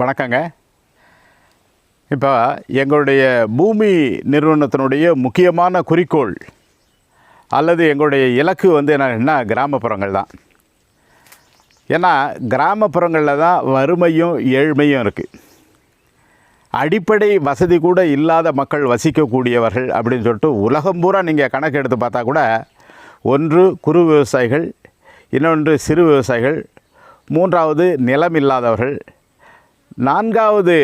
வணக்கங்க. இப்போ எங்களுடைய பூமி நிறுவனத்தினுடைய முக்கியமான குறிக்கோள் அல்லது எங்களுடைய இலக்கு வந்து என்னன்னா கிராமப்புறங்கள் தான். ஏன்னா கிராமப்புறங்களில் தான் வறுமையும் ஏழ்மையும் இருக்குது அடிப்படை வசதி கூட இல்லாத மக்கள் வசிக்கக்கூடியவர்கள் அப்படின்னு சொல்லிட்டு உலகம் பூரா நீங்கள் கணக்கு எடுத்து பார்த்தா கூட ஒன்று குறு விவசாயிகள் இன்னொன்று சிறு விவசாயிகள் மூன்றாவது நிலம் இல்லாதவர்கள் நான்காவது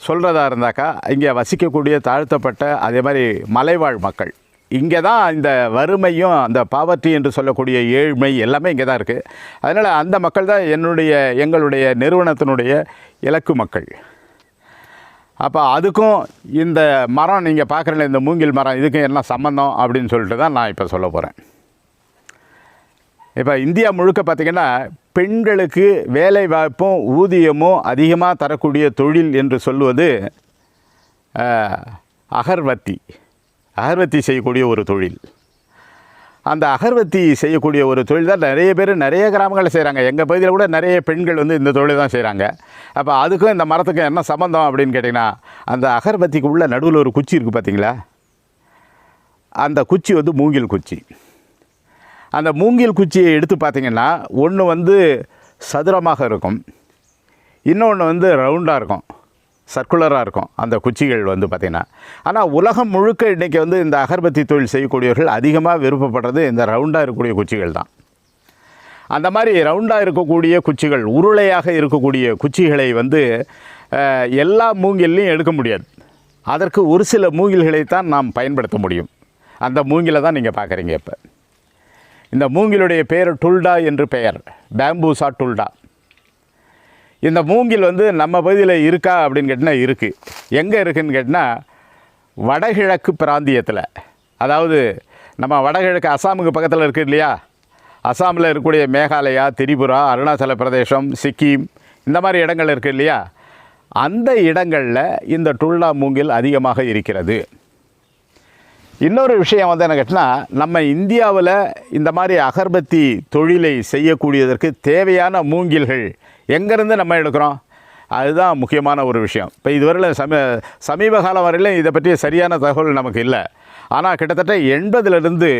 சொல்கிறதா இருந்தாக்கா இங்கே வசிக்கக்கூடிய தாழ்த்தப்பட்ட அதே மாதிரி மலைவாழ் மக்கள். இங்கே தான் இந்த வறுமையும் அந்த பாவர்ட்டி என்று சொல்லக்கூடிய ஏழ்மை எல்லாமே இங்கே தான் இருக்குது அதனால் அந்த மக்கள் தான் என்னுடைய எங்களுடைய நிறுவனத்தினுடைய இலக்கு மக்கள். அப்போ அதுக்கும் இந்த மரம் நீங்கள் பார்க்குறல இந்த மூங்கில் மரம் இதுக்கும் என்ன சம்மந்தம் அப்படின்னு சொல்லிட்டு தான் நான் இப்போ சொல்ல போகிறேன் இப்போ இந்தியா முழுக்க பார்த்திங்கன்னா பெண்களுக்கு வேலை வாய்ப்பும் ஊதியமும் அதிகமாக தரக்கூடிய தொழில் என்று சொல்வது அகர்வத்தி. அகர்வத்தி செய்யக்கூடிய ஒரு தொழில். அந்த அகர்வத்தி செய்யக்கூடிய ஒரு தொழில் தான் நிறைய பேர் நிறைய கிராமங்களில் செய்கிறாங்க. எங்கள் பகுதியில் கூட நிறைய பெண்கள் வந்து இந்த தொழில் தான் செய்கிறாங்க. அப்போ அதுக்கும் இந்த மரத்துக்கும் என்ன சம்மந்தம் அப்படின்னு கேட்டிங்கன்னா அந்த அகர்வத்திக்கு உள்ள நடுவில் ஒரு குச்சி இருக்குது பார்த்தீங்களா? அந்த குச்சி வந்து மூங்கில் குச்சி. அந்த மூங்கில் குச்சியை எடுத்து பார்த்தீங்கன்னா ஒன்று வந்து சதுரமாக இருக்கும். இன்னொன்று வந்து ரவுண்டாக இருக்கும். சர்க்குலராக இருக்கும் அந்த குச்சிகள் வந்து பார்த்திங்கன்னா. ஆனால் உலகம் முழுக்க இன்றைக்கி வந்து இந்த அகர்பத்தி தொழில் செய்யக்கூடியவர்கள் அதிகமாக விருப்பப்படுறது இந்த ரவுண்டாக இருக்கக்கூடிய குச்சிகள் தான். அந்த மாதிரி ரவுண்டாக இருக்கக்கூடிய குச்சிகள் உருளையாக இருக்கக்கூடிய குச்சிகளை வந்து எல்லா மூங்கில்லையும் எடுக்க முடியாது. அதற்கு ஒரு சில மூங்கில்களை தான் நாம் பயன்படுத்த முடியும். அந்த மூங்கிலை தான் நீங்கள் பார்க்குறீங்க இப்போ. இந்த மூங்கிலுடைய பெயர் டுல்டா என்று பெயர். பேம்பூசா டுல்டா. இந்த மூங்கில் வந்து நம்ம பகுதியில் இருக்கா அப்படின்னு கேட்டால் இருக்குது எங்கே இருக்குதுன்னு கேட்டால் வடகிழக்கு பிராந்தியத்தில். அதாவது நம்ம வடகிழக்கு அசாமுக்கு பக்கத்தில் இருக்குது இல்லையா? அசாமில் இருக்கக்கூடிய மேகாலயா திரிபுரா அருணாச்சல பிரதேசம் சிக்கிம் இந்த மாதிரி இடங்கள் இருக்குது இல்லையா? அந்த இடங்களில் இந்த டுல்லா மூங்கில் அதிகமாக இருக்கிறது. இன்னொரு விஷயம் வந்து என்ன கேட்டினா நம்ம இந்தியாவில் இந்த மாதிரி அகர்பத்தி தொழிலை செய்யக்கூடியதற்கு தேவையான மூங்கில்கள் எங்கேருந்து நம்ம எடுக்கிறோம்? அதுதான் முக்கியமான ஒரு விஷயம். இப்போ இதுவரையில் சம சமீப காலம் வரையிலும் இதை பற்றிய சரியான தகவல் நமக்கு இல்லை. ஆனால் கிட்டத்தட்ட எண்பதுலேருந்து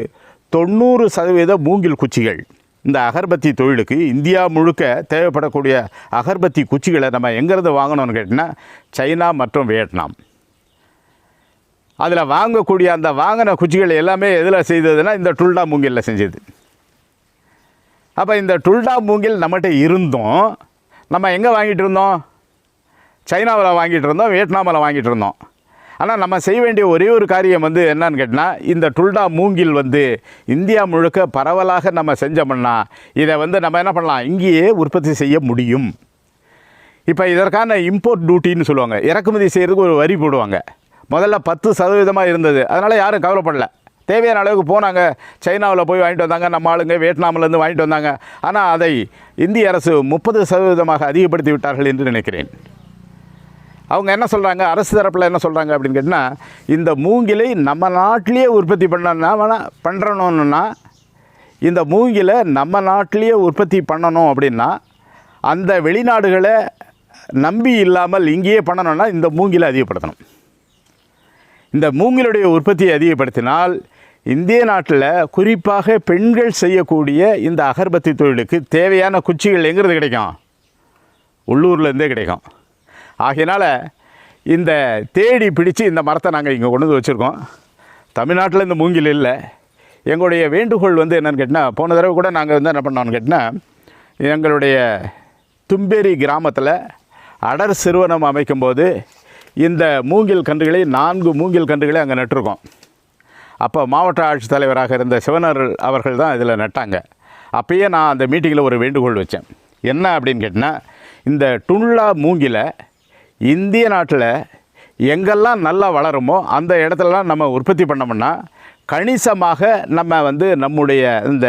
தொண்ணூறு சதவீத மூங்கில் குச்சிகள் இந்த அகர்பத்தி தொழிலுக்கு இந்தியா முழுக்க தேவைப்படக்கூடிய அகர்பத்தி குச்சிகளை நம்ம எங்கேருந்து வாங்கணும்னு கேட்டிங்கன்னா சைனா மற்றும் வியட்நாம். அதில் வாங்கக்கூடிய அந்த வாங்கின குச்சிகள் எல்லாமே எதில் செய்ததுன்னா இந்த டுல்டா மூங்கிலில் செஞ்சது. அப்போ இந்த டுல்டா மூங்கில் நம்மகிட்ட இருந்தும் நம்ம எங்கே வாங்கிட்டு இருந்தோம்? சைனாவில் வாங்கிட்டு இருந்தோம் வியட்நாமில் வாங்கிட்டு இருந்தோம். ஆனால் நம்ம செய்ய வேண்டிய ஒரே ஒரு காரியம் வந்து என்னன்னு கேட்டால் இந்த டுல்டா மூங்கில் வந்து இந்தியா முழுக்க பரவலாக நம்ம செஞ்சோம்னா இதை வந்து நம்ம என்ன பண்ணலாம்? இங்கேயே உற்பத்தி செய்ய முடியும். இப்போ இதற்கான இம்போர்ட் டியூட்டின்னு சொல்லுவாங்க. இறக்குமதி செய்கிறதுக்கு ஒரு வரி போடுவாங்க. முதல்ல பத்து சதவீதமாக இருந்தது. அதனால் யாரும் கவலைப்படல. தேவையான அளவுக்கு போனாங்க. சைனாவில் போய் வாங்கிட்டு வந்தாங்க. நம்ம ஆளுங்க வியட்நாம்லேருந்து வாங்கிட்டு வந்தாங்க. ஆனால் அதை இந்திய அரசு முப்பது சதவீதமாக அதிகப்படுத்தி விட்டார்கள் என்று நினைக்கிறேன். அவங்க என்ன சொல்கிறாங்க அரசு தரப்பில் என்ன சொல்கிறாங்க அப்படின்னு கேட்டால் இந்த மூங்கிலை நம்ம நாட்டிலேயே உற்பத்தி பண்ணனா பண்ணுறணும்னா இந்த மூங்கிலை நம்ம நாட்டிலேயே உற்பத்தி பண்ணணும் அப்படின்னா அந்த வெளிநாடுகளை நம்பி இல்லாமல் இங்கேயே பண்ணணும்னா இந்த மூங்கிலை அதிகப்படுத்தணும். இந்த மூங்கிலுடைய உற்பத்தியை அதிகப்படுத்தினால் இந்திய நாட்டில் குறிப்பாக பெண்கள் செய்யக்கூடிய இந்த அகர்பத்தி தொழிலுக்கு தேவையான குச்சிகள் எங்கிறது கிடைக்கும்? உள்ளூர்லேருந்தே கிடைக்கும். ஆகையினால் இந்த தேடி பிடித்து இந்த மரத்தை நாங்கள் இங்கே கொண்டு வந்து வச்சுருக்கோம். தமிழ்நாட்டில் இந்த மூங்கில் இல்லை. எங்களுடைய வேண்டுகோள் வந்து என்னென்னு கேட்டால் போன தடவை கூட நாங்கள் வந்து என்ன பண்ணோம்னு கேட்டால் எங்களுடைய தும்பேரி கிராமத்தில் அடர் சிறுவனம் அமைக்கும்போது இந்த மூங்கில் கன்றுகளை நான்கு மூங்கில் கன்றுகளை அங்கே நட்டிருக்கோம். அப்போ மாவட்ட ஆட்சித்தலைவராக இருந்த சிவனர் அவர்கள் தான் இதில் நட்டாங்க. அப்பயே நான் அந்த மீட்டிங்கில் ஒரு வேண்டுகோள் வச்சேன். என்ன அப்படின்னு கேட்டினா இந்த டுல்லா மூங்கில இந்திய நாட்டில் எங்கெல்லாம் நல்லா வளருமோ அந்த இடத்துலலாம் நம்ம உற்பத்தி பண்ணோம்னா கணிசமாக நம்ம வந்து நம்முடைய இந்த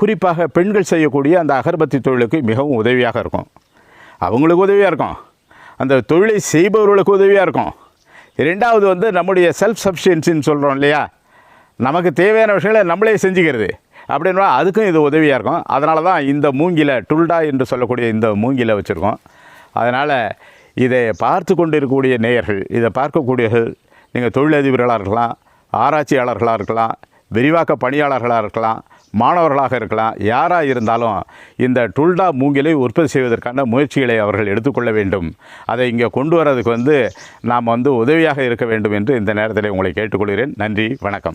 குறிப்பாக பெண்கள் செய்யக்கூடிய அந்த அகர்பத்தி தொழிலுக்கு மிகவும் உதவியாக இருக்கும். அவங்களுக்கு உதவியாக இருக்கும். அந்த தொழிலை செய்பவர்களுக்கு உதவியாக இருக்கும். ரெண்டாவது வந்து நம்முடைய செல்ஃப் சஃபிஷியன்சின்னு சொல்கிறோம் இல்லையா? நமக்கு தேவையான விஷயங்களை நம்மளே செஞ்சுக்கிறது. அப்படின்னா அதுக்கும் இது உதவியாக இருக்கும். அதனால தான் இந்த மூங்கில டுல்டா என்று சொல்லக்கூடிய இந்த மூங்கில வச்சுருக்கோம். அதனால் இதை பார்த்து கொண்டு இருக்கக்கூடிய நேயர்கள் இதை பார்க்கக்கூடியவர்கள் நீங்கள் தொழிலதிபர்களாக இருக்கலாம் ஆராய்ச்சியாளர்களாக இருக்கலாம் விரிவாக்க பணியாளர்களாக இருக்கலாம் மாணவர்களாக இருக்கலாம் யாராக இருந்தாலும் இந்த டுல்டா மூங்கிலை உற்பத்தி செய்வதற்கான முயற்சிகளை அவர்கள் எடுத்துக்கொள்ள வேண்டும். அதை இங்கே கொண்டு வரதுக்கு வந்து நாம் வந்து உதவியாக இருக்க வேண்டும் என்று இந்த நேரத்தில் உங்களை கேட்டுக்கொள்கிறேன். நன்றி வணக்கம்.